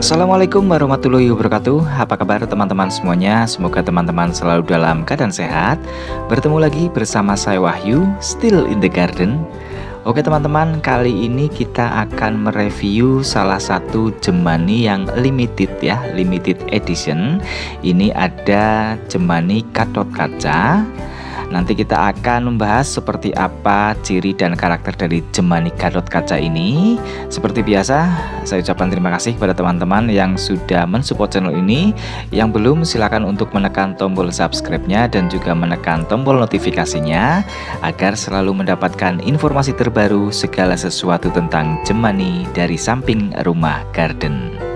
Assalamualaikum warahmatullahi wabarakatuh. Apa kabar teman-teman semuanya? Semoga teman-teman selalu dalam keadaan sehat. Bertemu lagi bersama saya Wahyu Still in the garden. Oke teman-teman kali ini kita akan mereview salah satu Jemani yang limited ya Limited edition. Ini ada Jemani Katot Kaca Nanti kita akan membahas seperti apa ciri dan karakter dari Jemani Gatot Kaca ini. Seperti biasa, saya ucapkan terima kasih kepada teman-teman yang sudah mensupport channel ini. Yang belum silakan untuk menekan tombol subscribe-nya dan juga menekan tombol notifikasinya agar selalu mendapatkan informasi terbaru segala sesuatu tentang Jemani dari samping rumah garden.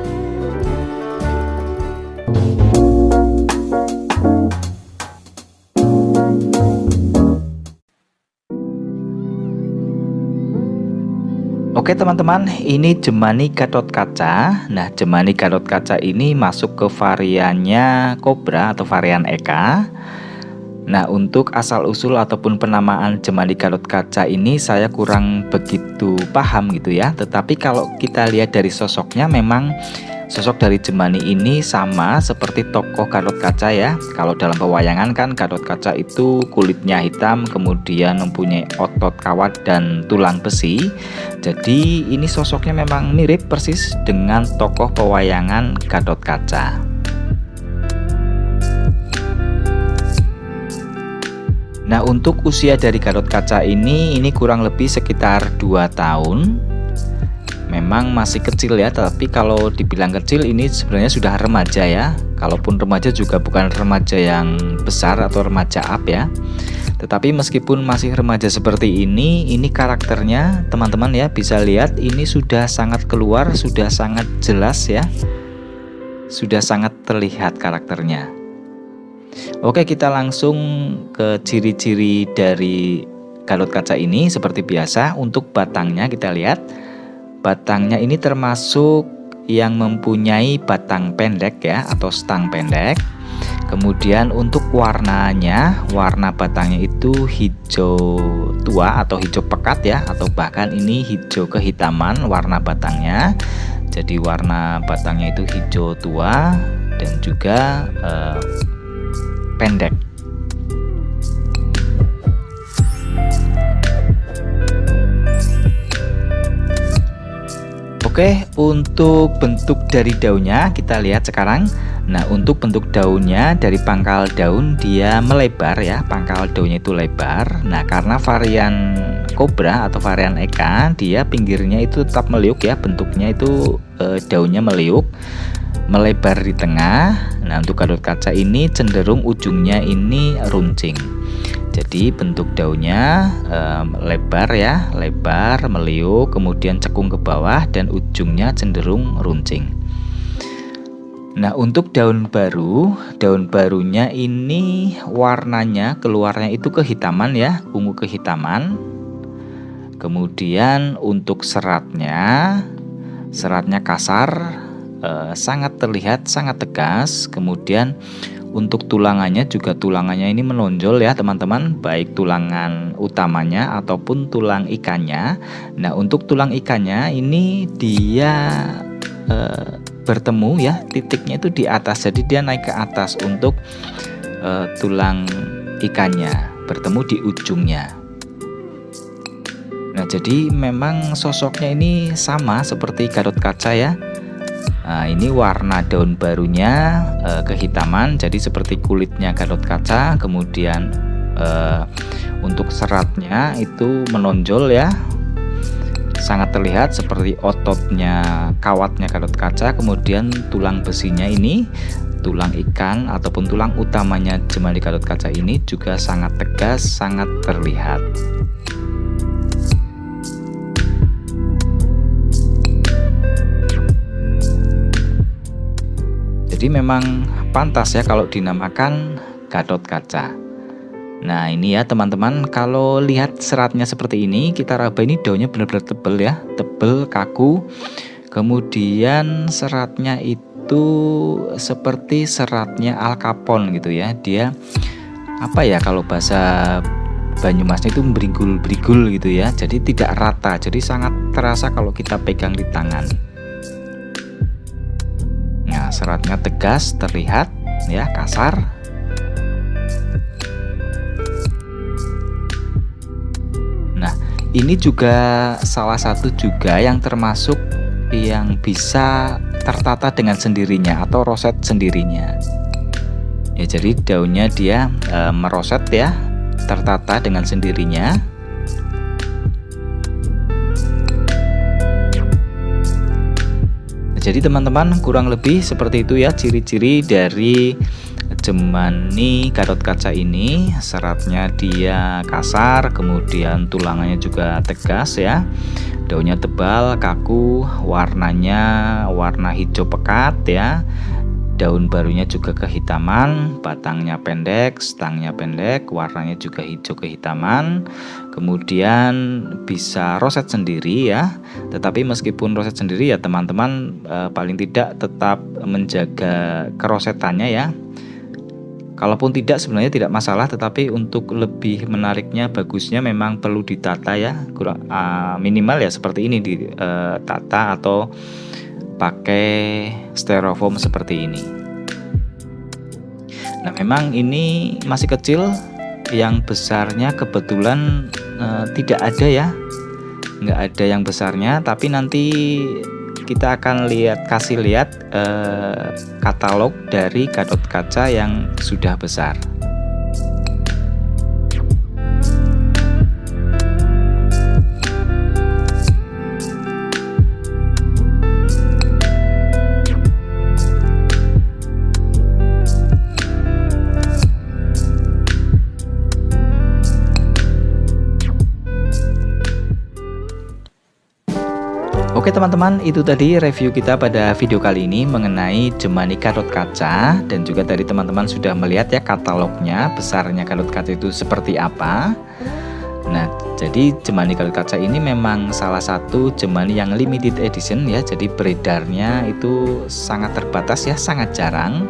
Oke teman-teman, ini Jemani Gatot Kaca. Nah, Jemani Gatot Kaca ini masuk ke variannya Cobra atau varian Eka. Nah, untuk asal-usul ataupun penamaan Jemani Gatot Kaca ini saya kurang begitu paham gitu ya. Tetapi kalau kita lihat dari sosoknya memang Sosok dari Jemani ini sama seperti tokoh Gatot Kaca ya. Kalau dalam pewayangan kan Gatot Kaca itu kulitnya hitam, kemudian mempunyai otot kawat dan tulang besi. Jadi ini sosoknya memang mirip persis dengan tokoh pewayangan Gatot Kaca. Nah untuk usia dari Gatot Kaca ini ini kurang lebih sekitar 2 tahun memang masih kecil ya tapi kalau dibilang kecil ini sebenarnya sudah remaja ya. Kalaupun remaja juga bukan remaja yang besar atau remaja up ya. Tetapi meskipun masih remaja seperti ini ini karakternya teman-teman ya bisa lihat ini sudah sangat keluar sudah sangat jelas ya. Sudah sangat terlihat karakternya. Oke kita langsung ke ciri-ciri dari Gatot kaca ini. Seperti biasa untuk batangnya kita lihat Batangnya ini termasuk yang mempunyai batang pendek ya atau stang pendek. Kemudian untuk warnanya, warna batangnya itu hijau tua atau hijau pekat ya atau bahkan ini hijau kehitaman warna batangnya. Jadi warna batangnya itu hijau tua dan juga eh, pendek. Oke, untuk bentuk dari daunnya kita lihat sekarang. Nah, untuk bentuk daunnya dari pangkal daun dia melebar ya, pangkal daunnya itu lebar. Nah, karena varian Cobra atau varian Eka, dia pinggirnya itu tetap meliuk ya, bentuknya itu e, daunnya meliuk, melebar di tengah. Nah, untuk gadot kaca ini cenderung ujungnya ini runcing jadi bentuk daunnya um, lebar ya lebar meliuk kemudian cekung ke bawah dan ujungnya cenderung runcing. Nah untuk daun baru daun barunya ini warnanya keluarnya itu kehitaman ya ungu kehitaman. Kemudian untuk seratnya seratnya kasar eh, sangat terlihat sangat tegas. Kemudian untuk tulangannya juga tulangannya ini menonjol ya teman-teman. Baik tulangan utamanya ataupun tulang ikannya. Nah untuk tulang ikannya ini dia e, bertemu ya titiknya itu di atas. Jadi dia naik ke atas untuk e, tulang ikannya bertemu di ujungnya. Nah jadi memang sosoknya ini sama seperti Garut kaca ya Nah, ini warna daun barunya e, kehitaman, jadi seperti kulitnya Gatot kaca. Kemudian e, untuk seratnya itu menonjol ya, sangat terlihat seperti ototnya kawatnya Gatot kaca. Kemudian tulang besinya ini, tulang ikan ataupun tulang utamanya jemali Gatot kaca ini juga sangat tegas, sangat terlihat. Jadi memang pantas ya kalau dinamakan Gatot Kaca. Nah ini ya teman-teman kalau lihat seratnya seperti ini kita raba ini daunnya benar-benar tebel ya tebel kaku. Kemudian seratnya itu seperti seratnya alkapon gitu ya. Dia apa ya kalau bahasa Banyumasnya itu berigul-berigul gitu ya. Jadi tidak rata jadi sangat terasa kalau kita pegang di tangan seratnya tegas terlihat ya kasar. Nah ini juga salah satu juga yang termasuk yang bisa tertata dengan sendirinya atau roset sendirinya. Ya jadi daunnya dia e, meroset ya tertata dengan sendirinya jadi teman-teman kurang lebih seperti itu ya ciri-ciri dari jemani garot kaca ini. Seratnya dia kasar kemudian tulangannya juga tegas ya. Daunnya tebal kaku warnanya warna hijau pekat ya daun barunya juga kehitaman, batangnya pendek, stangnya pendek, warnanya juga hijau kehitaman. Kemudian bisa roset sendiri ya. Tetapi meskipun roset sendiri ya teman-teman eh, paling tidak tetap menjaga kerosetannya ya. Kalaupun tidak sebenarnya tidak masalah, tetapi untuk lebih menariknya bagusnya memang perlu ditata ya, kurang uh, minimal ya seperti ini ditata uh, atau pakai styrofoam seperti ini. Nah memang ini masih kecil yang besarnya kebetulan e, tidak ada ya. Nggak ada yang besarnya tapi nanti kita akan lihat kasih lihat e, katalog dari gadot kaca yang sudah besar teman-teman, itu tadi review kita pada video kali ini mengenai Jemani karot kaca dan juga tadi teman-teman sudah melihat ya katalognya besarnya karot kaca itu seperti apa. Nah, jadi Jemani karot kaca ini memang salah satu Jemani yang limited edition ya, jadi beredarnya itu sangat terbatas ya, sangat jarang.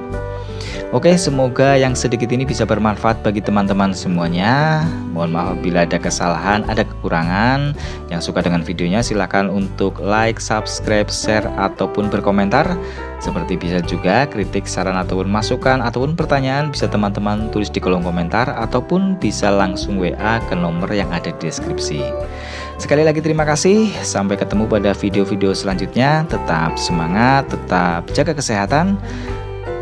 Oke, semoga yang sedikit ini bisa bermanfaat bagi teman-teman semuanya. Mohon maaf bila ada kesalahan, ada kekurangan. Yang suka dengan videonya silahkan untuk like, subscribe, share, ataupun berkomentar. Seperti bisa juga kritik, saran, ataupun masukan, ataupun pertanyaan bisa teman-teman tulis di kolom komentar, ataupun bisa langsung WA ke nomor yang ada di deskripsi. Sekali lagi terima kasih, sampai ketemu pada video-video selanjutnya. Tetap semangat, tetap jaga kesehatan.